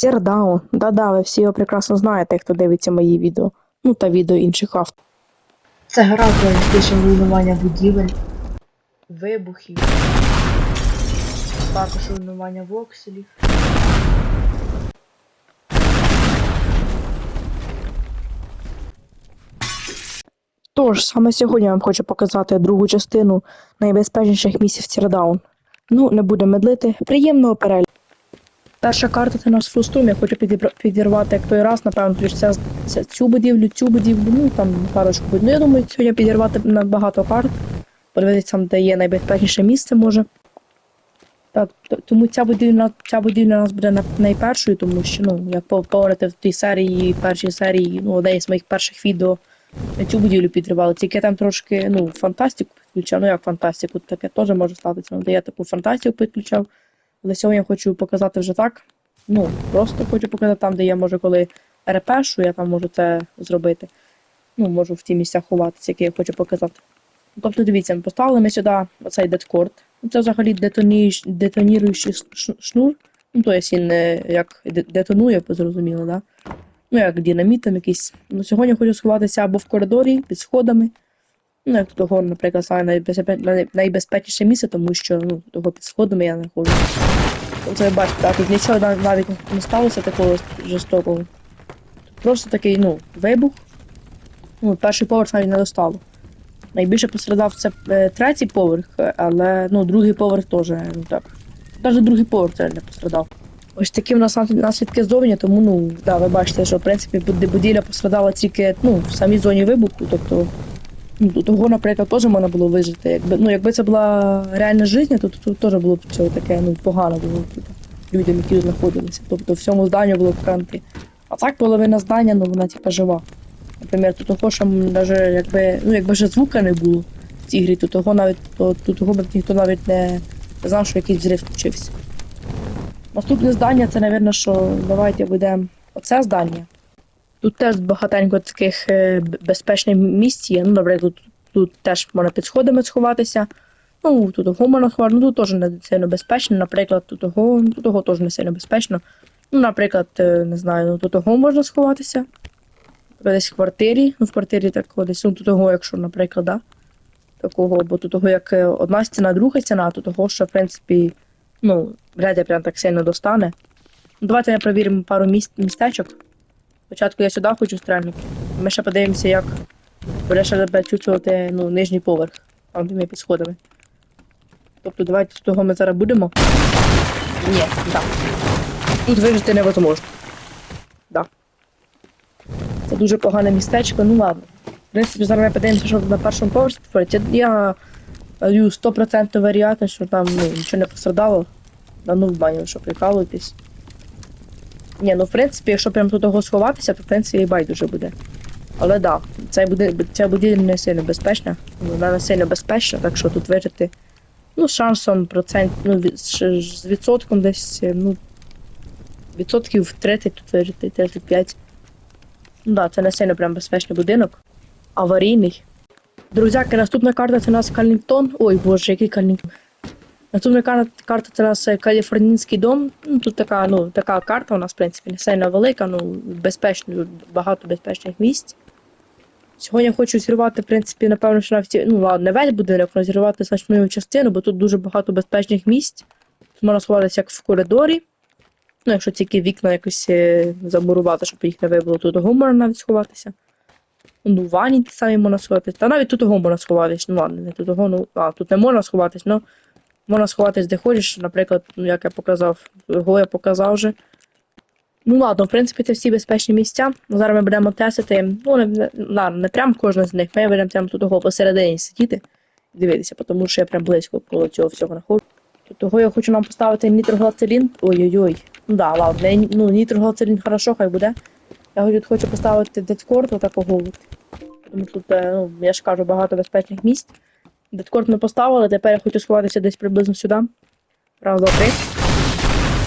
Зердаун. Да-да, ви всі його прекрасно знаєте, хто дивиться мої відео. Ну та відео інших авторів. Це гра про реалістичне руйнування будівель, вибухів, також руйнування вокселів. Тож, саме сьогодні я вам хочу показати другу частину найбезпечніших місць в Цірдаун. Ну, не будемо медлити. Приємного перегляду. Перша карта це нас фруструм, я хочу підірвати як той раз, напевно, ця, цю будівлю, цю будівлю, ну там парочку будь. Ну, я думаю, сьогодні підірвати на багато карт. Подивитися де є найбезпечніше місце, може. Так, тому ця будівля, ця будівля у нас буде найпершою, тому що, ну, як по- говорити в тій серії, першій серії, ну, одне з моїх перших відео, цю будівлю підривали. Тільки там трошки, ну, фантастику підключав. Ну як фантастику, таке теж може статися. Ну, де я таку фантастику підключав. Але сьогодні я хочу показати вже так. Ну, просто хочу показати там, де я можу, коли РПшу, я там можу це зробити. Ну, можу в ті місця ховатися, які я хочу показати. Тобто, дивіться, ми поставили ми сюди оцей дедкорд. Ну, Це взагалі детоніш- детоніруючий шнур. Ну, то есть він як детонує, зрозуміло, да? Ну, як динамітом якийсь. Ну, сьогодні хочу сховатися або в коридорі, під сходами. Ну, як того, наприклад, саме найбезпечніше місце, тому що ну, того під сходами я не ходжу. Це бачите, так, тут нічого навіть не сталося такого жорстокого. Просто такий, ну, вибух. Ну, перший поверх навіть не достало. Найбільше пострадав це е, третій поверх, але ну, другий поверх теж, ну так. Навіть другий поверх це не пострадав. Ось такі в нас нас- наслідки ззовні, тому ну, да, ви бачите, що в принципі буд- будівля пострадала тільки ну, в самій зоні вибуху. Тобто, того, наприклад, теж можна було вижити. Якби, ну, якби це була реальна життя, то тут теж було б все таке ну, погано було типу, людям, які знаходилися. Тобто в всьому зданню було б кранти. А так половина здання, ну вона типа жива. Наприклад, тут того, що навіть якби, ну, якби вже звука не було в цій грі, то того навіть то, то того б ніхто навіть не знав, що якийсь взрив включився. Наступне здання це, напевно, що давайте будемо оце здання. Тут теж багатенько таких е, безпечних місць є. Ну, наприклад, тут, тут теж можна під сходами сховатися. Ну, тут можна сховати, ну тут теж не сильно безпечно. Наприклад, тут того, тут того теж не сильно безпечно. Ну, наприклад, е, не знаю, ну тут того можна сховатися. Десь в квартирі. Ну, в квартирі такого десь, ну тут того, якщо, наприклад, да. Такого, бо тут того, як е, одна стіна, друга стіна, то того, що, в принципі, ну, ли прям так сильно достане. Ну, давайте ми перевіримо пару місць, містечок. Спочатку я сюди хочу стрельнути. Ми ще подивимося, як буде ще чувствувати ну, нижній поверх, там де ми під сходами. Тобто давайте з того ми зараз будемо. Ні, так. Тут вижити невозможно. Да. Це дуже погане містечко, ну ладно. В принципі, зараз ми подивимося, що на першому поверсі твориться. Я даю 100% варіантність, що там ну, нічого не пострадало. Да ну в баню, що прикалуєтесь. Ні, ну в принципі, якщо прям тут того сховатися, то в принципі і байдуже буде. Але да, ця, буде, ця будівля не сильно безпечна. Вона не сильно безпечна, так що тут вижити. Ну, з шансом процент, ну, з відсотком десь, ну, відсотків 30 тут вижити, 35. Ну да, це не сильно прям безпечний будинок. Аварійний. Друзяки, наступна карта це у нас Калінгтон. Ой, боже, який Калінгтон. Наступна карта, карта е, Каліфорнійський дом. Ну, тут така, ну, така карта у нас, в принципі, не сильно велика, ну, безпечно, багато безпечних місць. Сьогодні я хочу зірвати, в принципі, напевно, що навіть, ну ладно, не весь будинок, але зірвати значну частину, бо тут дуже багато безпечних місць. Тут можна сховатися як в коридорі. Ну, якщо тільки вікна якось замурувати, щоб їх не вибило, то того можна навіть сховатися. Ну, в ванні ті самі можна сховатися. Та навіть тут того можна сховатись. Ну ладно, не тут того, ну, а, тут не можна сховатись, ну можна сховатись де хочеш, наприклад, ну як я показав, його я показав вже. Ну ладно, в принципі, це всі безпечні місця. Зараз ми будемо тестити. Ну, не, не, не прям кожен з них, ми будемо прямо тут того посередині сидіти дивитися, тому що я прям близько коло цього всього знаходжу. Того я хочу нам поставити нітроглацерин. Ой-ой-ой. Ну да, ладно, ну нітроглацерин хорошо, хай буде. Я тут хочу поставити дедкорд отакого. Тому тут, е, ну, я ж кажу, багато безпечних місць. Дедкорд ми поставили, тепер я хочу сховатися десь приблизно сюди. Раз, два, три.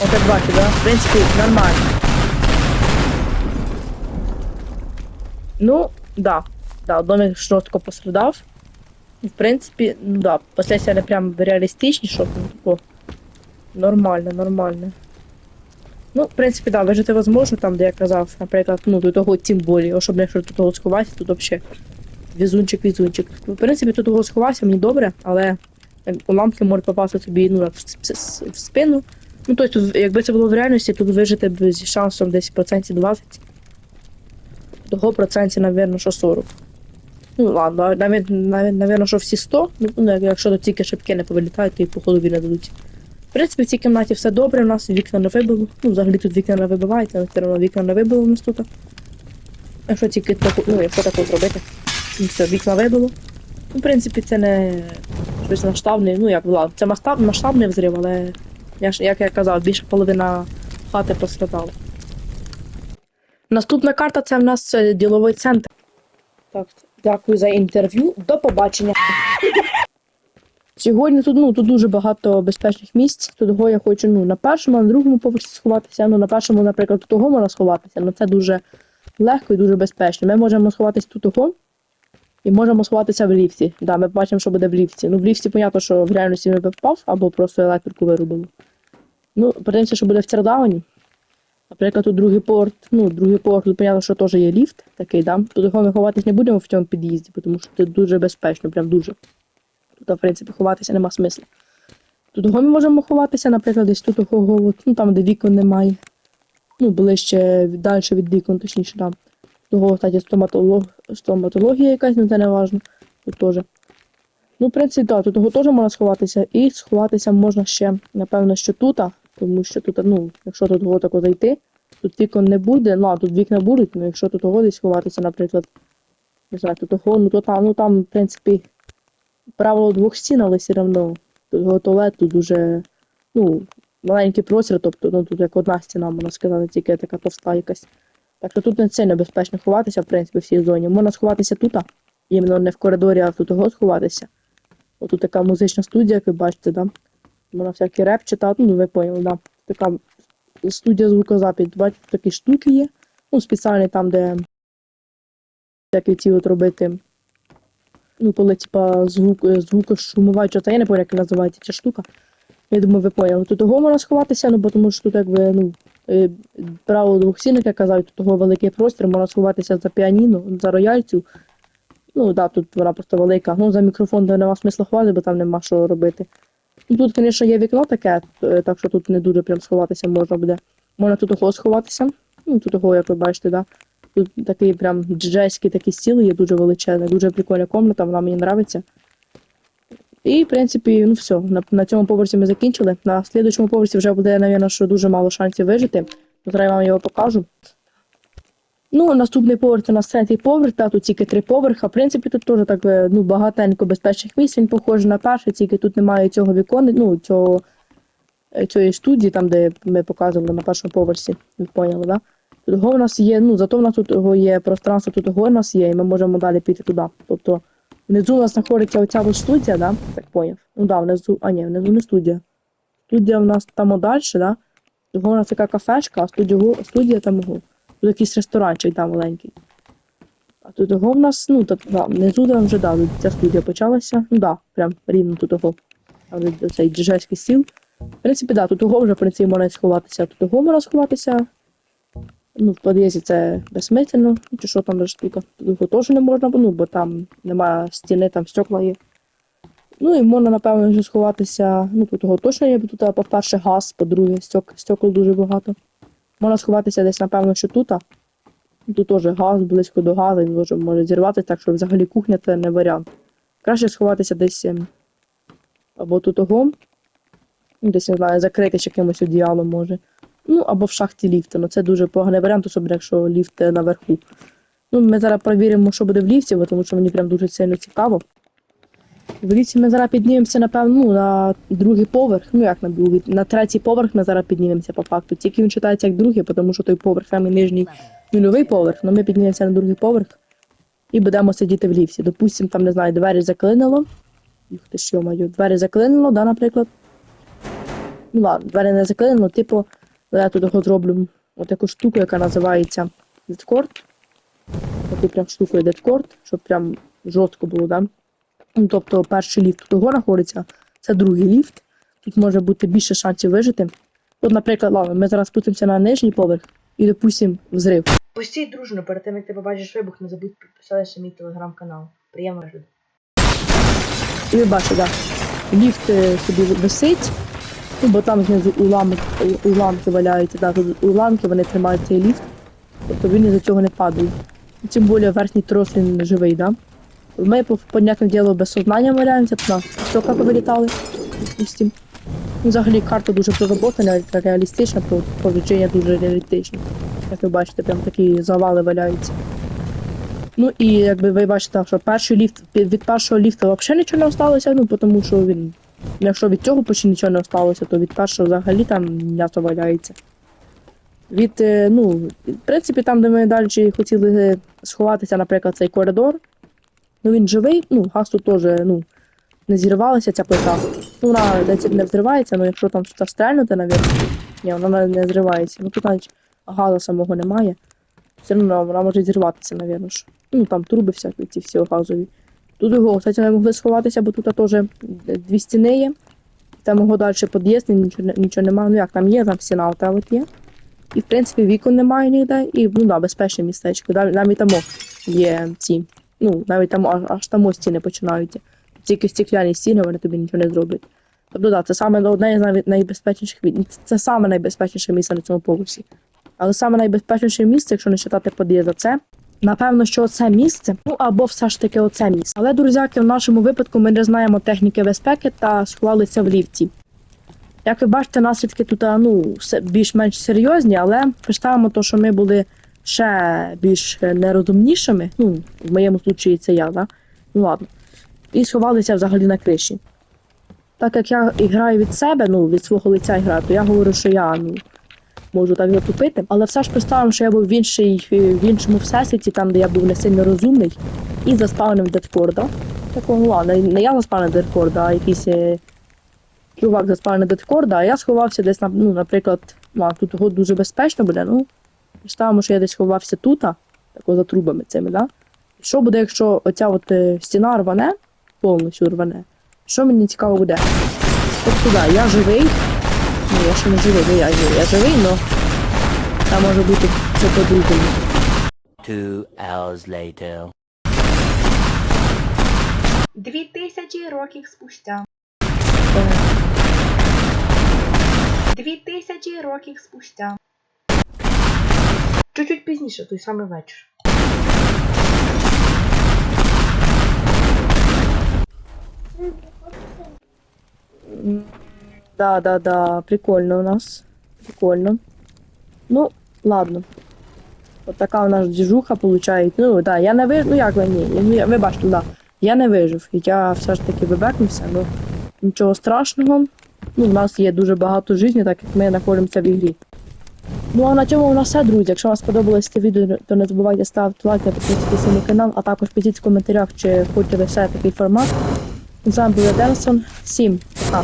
Оце два сюди. В принципі, нормально. Ну, да. Да, домик жорстко пострадав. В принципі, ну да, последствия не прям реалістичні, щоб ну, тако. Нормально, нормально. Ну, в принципі, да, вижити возможно, там, де я казав, наприклад, ну, до того тим болі, особливо, якщо до того сховатися, тут взагалі візунчик, візунчик. В принципі, тут того сховався, мені добре, але уламки можуть попасти тобі ну, в, спину. Ну, тобто, якби це було в реальності, тут вижити б зі шансом десь процентів 20. Того процентів, напевно, що 40. Ну, ладно, навіть, навіть, навіть, що всі 100, ну, ну, якщо тут тільки шибки не повилітають, то і по голові не дадуть. В принципі, в цій кімнаті все добре, у нас вікна не вибило. Ну, взагалі тут вікна не вибивають, але все одно вікна не вибило у нас тут. Якщо тільки таку, ну, якщо таку зробити, ну, все, вікна вибило. Ну, в принципі, це не щось масштабне, ну як ладно, це масштаб, масштабний взрив, але я ж, як я казав, більше половина хати пострадала. Наступна карта це в нас е, діловий центр. Так, дякую за інтерв'ю. До побачення. Сьогодні тут, ну, тут дуже багато безпечних місць. Того я хочу ну, на першому, на другому поверсі сховатися. Ну, на першому, наприклад, того можна сховатися, але це дуже легко і дуже безпечно. Ми можемо сховатися тут того і можемо сховатися в ліфті. Да, ми бачимо, що буде в ліфті. Ну, в ліфті, понятно, що в реальності ми б впав або просто електрику вирубили. Ну, подивимося, що буде в Цердауні. Наприклад, тут другий порт, ну, другий порт, тут понятно, що теж є ліфт такий, да. Тут його ми ховатись не будемо в цьому під'їзді, тому що це дуже безпечно, прям дуже. Тут, в принципі, ховатися нема смисла. Тут його ми можемо ховатися, наприклад, десь тут ну там, де вікон немає. Ну, ближче далі від вікон, точніше, там. Того, кстати, стоматолог, стоматологія якась, ну це не важно. Тут теж. Ну, в принципі, так, тут того теж можна сховатися. І сховатися можна ще, напевно, що тут, тому що тут, ну, якщо тут того тако зайти, тут вікон не буде, ну, а тут вікна будуть, ну якщо тут того десь сховатися, наприклад, не знаю, тут того, ну то там, ну там, в принципі, правило двох стін, але все одно тут його туалет тут дуже, ну, маленький простір, тобто, ну тут як одна стіна, можна сказати, тільки така товста якась. Так що тут не сильно безпечно ховатися, в принципі, в цій зоні. Можна сховатися тут, іменно не в коридорі, а тут його сховатися. Отут така музична студія, як ви бачите, да? Можна всякий реп читати, ну ви поняли, да. Така студія звукозапис. Бачите, такі штуки є. Ну, спеціальні там, де всякі ці от робити. Ну, коли типа звук, е, звукошумуваюча, це я не пам'ятаю, як називається ця штука. Я думаю, ви поняли. Тут того можна сховатися, ну, бо тому що тут якби, ну, право двох стін, як казав, тут того великий простір, можна сховатися за піаніно, за рояльцю. Ну, да, тут вона просто велика. Ну, за мікрофон то нема смисла ховати, бо там нема що робити. Ну, тут, звісно, є вікно таке, е, так що тут не дуже прям сховатися можна буде. Можна тут того сховатися. Ну, тут того, як ви бачите, да. Тут такий прям джейський такий стіл є дуже величезний, дуже прикольна комната, вона мені подобається. І, в принципі, ну все, на, на цьому поверсі ми закінчили. На слідчому поверсі вже буде, мабуть, що дуже мало шансів вижити. Зараз я вам його покажу. Ну, наступний поверх у нас третій поверх, та тут тільки три поверха. В принципі, тут теж так ну, багатенько безпечних місць. Він похожий на перший, тільки тут немає цього вікон, ну, цього, е, цієї студії, там, де ми показували на першому поверсі. Ви поняли, да? Тут у нас є, ну, зато в нас тут є пространство, тут у нас є, і ми можемо далі піти туди. Тобто внизу у нас знаходиться оця студія, да? Так поняв. Ну да, внизу, а ні, внизу не студія. Студія в нас там далі, да? Того у нас така кафешка, а студія, студія там його. Тут якийсь ресторанчик там маленький. А тут його в нас, ну, так, да, внизу там вже да, ця студія почалася. Ну да, прям рівно тут його. Там цей джежельський стіл. В принципі, да, тут його вже, в принципі, можна сховатися. Тут його можна сховатися. Ну, в під'їзді це безсмислено, чи що там штука. Його теж не можна, ну, бо там немає стіни, там стекла є. Ну і можна, напевно, вже сховатися. Ну, тут його точно є, бо тут, по-перше, газ, по-друге, стек, стекол дуже багато. Можна сховатися десь, напевно, що тут. Тут теж газ, близько до газу, він може, може зірватися, так що взагалі кухня це не варіант. Краще сховатися десь ем, або тут того, ну, десь, не знаю, закритися якимось одіялом може. Ну, або в шахті ліфта. Ну це дуже поганий варіант, особливо якщо ліфт е, наверху. Ну, ми зараз перевіримо, що буде в ліфті, бо тому що мені прям дуже сильно цікаво. В ліфті ми зараз піднімемося, напевно, ну, на другий поверх. Ну як на другий, на третій поверх ми зараз піднімемося по факту. Тільки він читається як другий, тому що той поверх самий нижній нульовий поверх, але ми піднімемося на другий поверх і будемо сидіти в ліфті. Допустим, там, не знаю, двері заклинило. Ух ти що маю, двері заклинило, да, наприклад. Ну ладно, двері не заклинило, типу, я тут зроблю от таку штуку, яка називається Discord. Таку прям штуку Discord, щоб прям жорстко було, да? Ну, тобто перший ліфт тут його знаходиться, це другий ліфт. Тут може бути більше шансів вижити. От, наприклад, ладно, ми зараз спустимося на нижній поверх і допустимо взрив. Постій дружно, перед тим як ти побачиш вибух, не забудь підписатися на мій телеграм-канал. Приємно жити. І ви бачите, да. Ліфт е, собі висить, бо там знизу уламки, уламки валяються, тут уламки вони тримають цей ліфт, тобто він із-за цього не падає. Тим більше верхній трос він живий, да? Ми, по- понятне діло, без сознання валяємося, тут нас стекла повилітали, допустим. Ну, Взагалі карта дуже проработана, реалістична, то повідження дуже реалістичне. Як ви бачите, прям такі завали валяються. Ну і якби ви бачите, що перший ліфт від першого ліфта взагалі нічого не осталося, ну тому що він. Якщо від цього почти нічого не осталося, то від першого взагалі там м'ясо валяється. Від, е, ну, в принципі, там, де ми далі хотіли сховатися, наприклад, цей коридор. Ну він живий, ну, газ тут теж, ну, не зірвалася ця плита. Ну, вона десь не взривається, ну якщо там щось стрельнути, навіть, ні, вона не зривається. Ну тут навіть газу самого немає. Все одно вона може зірватися, навірно. Ну там труби всякі, ці всі газові. Тут його, кстати, не могли сховатися, бо тут теж дві стіни є. Там його далі під'їзд, нічого, нічого немає. Ну як там є, там стіна от є. І в принципі вікон немає ніде, і ну да, безпечне містечко. Навіть, там є ці. Ну, навіть там аж, аж там стіни починаються. Тільки стекляні стіни, вони тобі нічого не зроблять. Тобто, да, це саме одне з найбезпечніших Це саме найбезпечніше місце на цьому поверсі. Але саме найбезпечніше місце, якщо не вважати під'їзда, це напевно, що це місце, ну або все ж таки оце місце. Але, друзяки, в нашому випадку ми не знаємо техніки безпеки та сховалися в ліфті. Як ви бачите, наслідки тут ну, більш-менш серйозні, але представимо то, що ми були ще більш е, нерозумнішими. Ну, в моєму случаї це я, да? Ну ладно. І сховалися взагалі на криші. Так як я граю від себе, ну, від свого лиця граю, то я говорю, що я ну, можу так затупити. Але все ж представимо, що я був в, іншій, в іншому всесвіті, там, де я був не сильно розумний, і заспавнив дедкорда. Такого, ну, ладно, не я заспавнив дедкорда, а якийсь е, чувак заспавнив дедкорда, а я сховався десь, ну, наприклад, ну, а тут його дуже безпечно буде, ну, представимо, що я десь сховався тут, тако за трубами цими, да? Що буде, якщо оця от е, стіна рване, повністю рване? Що мені цікаво буде? Тобто, да, я живий. Ні, я ще не живий, ну я живий. Я живий, но там може бути все по-другому. Two hours later. Дві тисячі років спустя. Дві тисячі років спустя. Чуть-чуть пізніше, той самий вечір. м, Да, да, да, прикольно у нас. Прикольно. Ну, ладно. От така у нас движуха получається. Ну, да, я не вижив, ну як ви ні, ви бачите, да. Я не вижив. Я все ж таки вибекнувся, ну нічого страшного. Ну, у нас є дуже багато життя, так як ми знаходимося в ігрі. Ну а на цьому у нас все, друзі. Якщо вам сподобалось це відео, то не забувайте ставити лайк та підписуватися на канал, а також пишіть в коментарях, чи хочете все такий формат. З вами був Денсон. Всім пока.